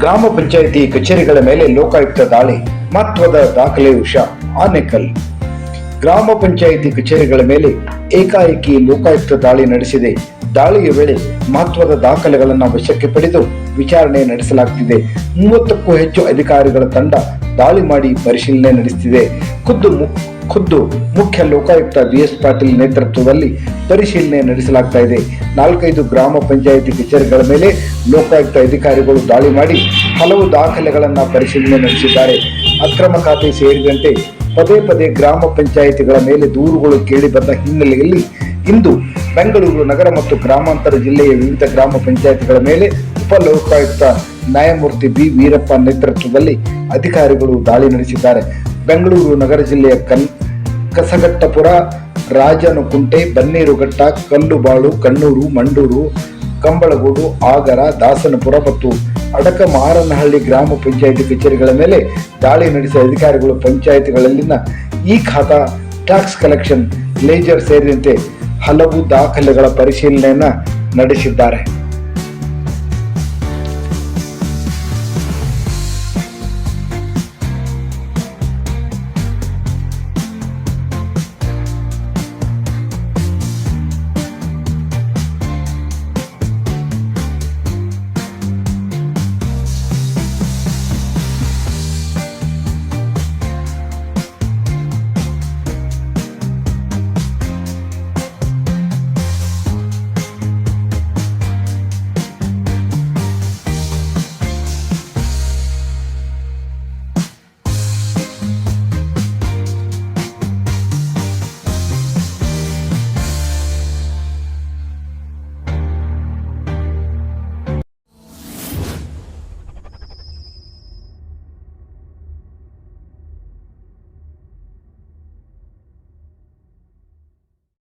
ಗ್ರಾಮ ಪಂಚಾಯಿತಿ ಕಚೇರಿಗಳ ಮೇಲೆ ಲೋಕಾಯುಕ್ತ ದಾಳಿ, ಮಹತ್ವದ ದಾಖಲೆ ವಿಷ ಆನೆಕಲ್ ಗ್ರಾಮ ಪಂಚಾಯಿತಿ ಕಚೇರಿಗಳ ಮೇಲೆ ಏಕಾಏಕಿ ಲೋಕಾಯುಕ್ತ ದಾಳಿ ನಡೆಸಿದೆ. ದಾಳಿಯ ವೇಳೆ ಮಹತ್ವದ ದಾಖಲೆಗಳನ್ನು ವಶಕ್ಕೆ ಪಡೆದು ವಿಚಾರಣೆ ನಡೆಸಲಾಗುತ್ತಿದೆ ಮೂವತ್ತಕ್ಕೂ ಹೆಚ್ಚು ಅಧಿಕಾರಿಗಳ ತಂಡ ದಾಳಿ ಮಾಡಿ ಪರಿಶೀಲನೆ ನಡೆಸುತ್ತಿದೆ ಖುದ್ದು ಖುದ್ದು ಮುಖ್ಯ ಲೋಕಾಯುಕ್ತ ಬಿಎಸ್ ಪಾಟೀಲ್ ನೇತೃತ್ವದಲ್ಲಿ ಪರಿಶೀಲನೆ ನಡೆಸಲಾಗ್ತಾ ಇದೆ. ನಾಲ್ಕೈದು ಗ್ರಾಮ ಪಂಚಾಯಿತಿ ಕಚೇರಿಗಳ ಮೇಲೆ ಲೋಕಾಯುಕ್ತ ಅಧಿಕಾರಿಗಳು ದಾಳಿ ಮಾಡಿ ಹಲವು ದಾಖಲೆಗಳನ್ನು ಪರಿಶೀಲನೆ ನಡೆಸಿದ್ದಾರೆ. ಅಕ್ರಮ ಖಾತೆ ಸೇರಿದಂತೆ ಪದೇ ಪದೇ ಗ್ರಾಮ ಪಂಚಾಯಿತಿಗಳ ಮೇಲೆ ದೂರುಗಳು ಕೇಳಿ ಬಂದ ಹಿನ್ನೆಲೆಯಲ್ಲಿ ಇಂದು ಬೆಂಗಳೂರು ನಗರ ಮತ್ತು ಗ್ರಾಮಾಂತರ ಜಿಲ್ಲೆಯ ವಿವಿಧ ಗ್ರಾಮ ಪಂಚಾಯಿತಿಗಳ ಮೇಲೆ ಉಪ ಲೋಕಾಯುಕ್ತ ನ್ಯಾಯಮೂರ್ತಿ ಬಿ ವೀರಪ್ಪ ನೇತೃತ್ವದಲ್ಲಿ ಅಧಿಕಾರಿಗಳು ದಾಳಿ ನಡೆಸಿದ್ದಾರೆ. ಬೆಂಗಳೂರು ನಗರ ಜಿಲ್ಲೆಯ ಕನ್ ಕಸಗಟ್ಟಪುರ, ರಾಜನಕುಂಟೆ, ಬನ್ನೇರುಘಟ್ಟ, ಕಲ್ಲುಬಾಳು, ಕಣ್ಣೂರು, ಮಂಡೂರು, ಕಂಬಳಗೂಡು, ಆಗರ, ದಾಸನಪುರ ಮತ್ತು ಅಡಕ ಮಾರನಹಳ್ಳಿ ಗ್ರಾಮ ಪಂಚಾಯಿತಿ ಕಚೇರಿಗಳ ಮೇಲೆ ದಾಳಿ ನಡೆಸಿದ ಅಧಿಕಾರಿಗಳು ಪಂಚಾಯಿತಿಗಳಲ್ಲಿನ ಈ ಖಾತಾ ಟ್ಯಾಕ್ಸ್ ಕಲೆಕ್ಷನ್ ಲೇಜರ್ ಸೇರಿದಂತೆ ಹಲವು ದಾಖಲೆಗಳ ಪರಿಶೀಲನೆಯನ್ನು ನಡೆಸಿದ್ದಾರೆ.